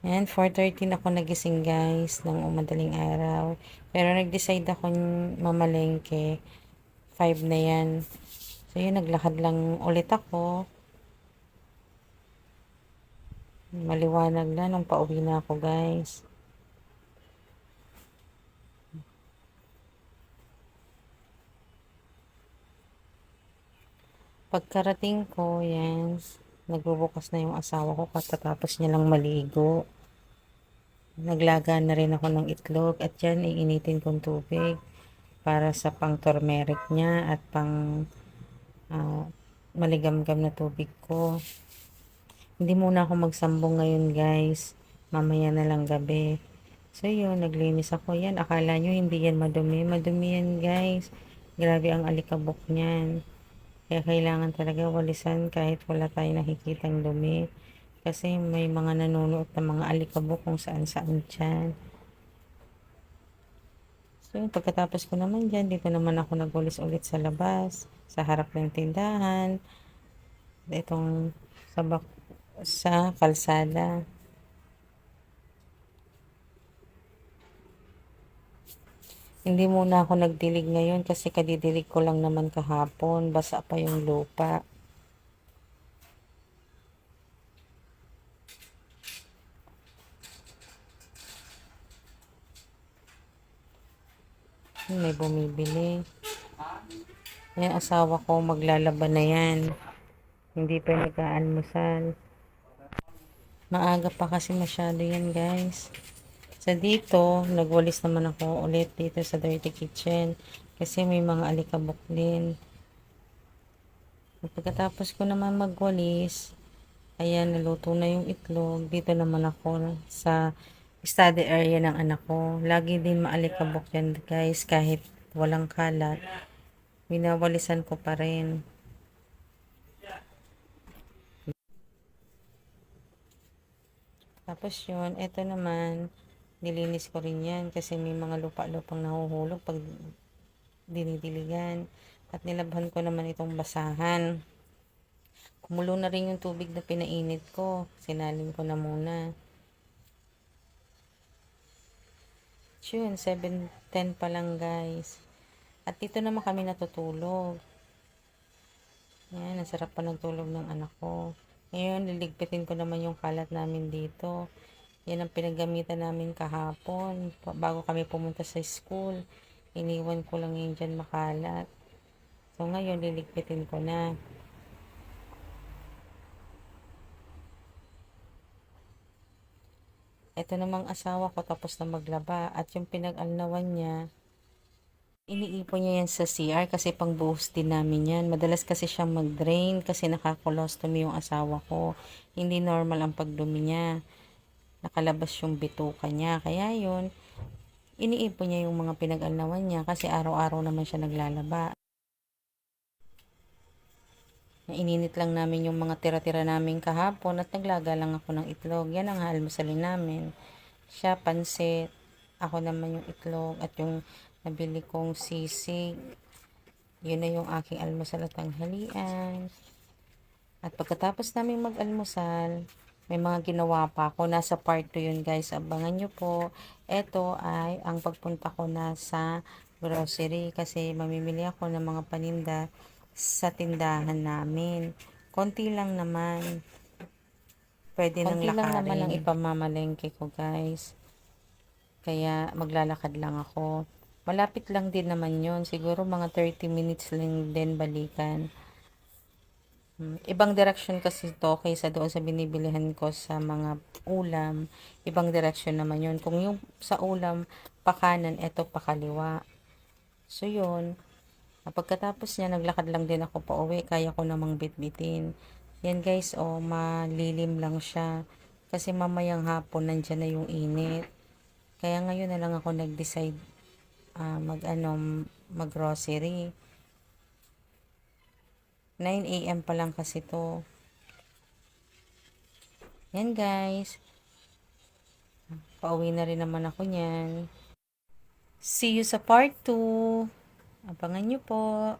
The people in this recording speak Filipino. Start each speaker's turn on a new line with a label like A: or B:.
A: 4.30 na ako nagising guys ng umadaling araw. Pero nag-decide ako mamalengke. 5 na yan. So yun, naglakad lang ulit ako. Maliwanag na nung pauwi na ako guys. Pagkarating ko, yan, nagbubukas na yung asawa ko katatapos niya lang maligo. Naglaga na rin ako ng itlog at yan, iinitin kong tubig para sa pang turmeric niya at pang uh, maligamgam na tubig ko. Hindi muna ako magsambong ngayon guys. Mamaya na lang gabi. So yun, naglinis ako yan. Akala nyo hindi yan madumi. Madumi yan guys. Grabe ang alikabok niyan. Kaya kailangan talaga walisan kahit wala tayong nakikitang dumi. Kasi may mga nanonood ng mga alikabok kung saan saan dyan. So yun, pagkatapos ko naman dyan, dito naman ako nagwalis ulit sa labas, sa harap ng tindahan, itong sa, bak sa kalsada. Hindi muna ako nagdilig ngayon kasi kadidilig ko lang naman kahapon. Basa pa yung lupa. May bumibili. Yung asawa ko maglalaban na yan. Hindi pa nag-aalmusal. Maaga pa kasi masyado yan guys. Sa dito, nagwalis naman ako ulit dito sa dirty kitchen. Kasi may mga alikabok din. Pagkatapos ko naman magwalis, ayan, naluto na yung itlog. Dito naman ako sa study area ng anak ko. Lagi din maalikabok yan guys, kahit walang kalat. Minawalisan ko pa rin. Tapos yun, eto naman, nilinis ko rin yan kasi may mga lupa-lupang nahuhulog pag dinidiligan. At nilabhan ko naman itong basahan. Kumulo na rin yung tubig na pinainit ko. Sinalin ko na muna. Yun, 7.10 pa lang guys. At dito naman kami natutulog. Yan, ang sarap pa ng tulog ng anak ko. Ngayon, liligpitin ko naman yung kalat namin dito. Yan ang pinagamitan namin kahapon. Bago kami pumunta sa school. Iniwan ko lang yun dyan makalat. So, ngayon, liligpitin ko na. Ito namang asawa ko tapos na maglaba. At yung pinag-alnawan niya, iniipon niya yan sa CR kasi pang buhos din namin yan. Madalas kasi siyang mag-drain kasi nakakolostumi yung asawa ko. Hindi normal ang pagdumi niya nakalabas yung bituka niya. Kaya yun, iniipon niya yung mga pinag-alnawan niya kasi araw-araw naman siya naglalaba. Ininit lang namin yung mga tira-tira namin kahapon at naglaga lang ako ng itlog. Yan ang halmasalin namin. Siya pansit, ako naman yung itlog at yung nabili kong sisig. Yun na yung aking almusal at tanghalian. At pagkatapos namin mag-almusal, may mga ginawa pa ako. Nasa part 2 yun guys. Abangan nyo po. Ito ay ang pagpunta ko na sa grocery kasi mamimili ako ng mga paninda sa tindahan namin. Konti lang naman. Pwede Konti nang lakarin. lang naman ang ipamamalengke ko guys. Kaya maglalakad lang ako. Malapit lang din naman yon Siguro mga 30 minutes lang din balikan. Hmm, ibang direction kasi to kaysa doon sa binibilihan ko sa mga ulam. Ibang direction naman yun. Kung yung sa ulam, pakanan, eto pakaliwa. So yun. Pagkatapos niya, naglakad lang din ako pa uwi. Kaya ko namang bitbitin. Yan guys, oh, malilim lang siya. Kasi mamayang hapon, nandyan na yung init. Kaya ngayon na lang ako nag-decide uh, mag, ano, mag-grocery. 9 a.m. pa lang kasi to. Yan guys. Pauwi na rin naman ako niyan. See you sa part 2. Abangan nyo po.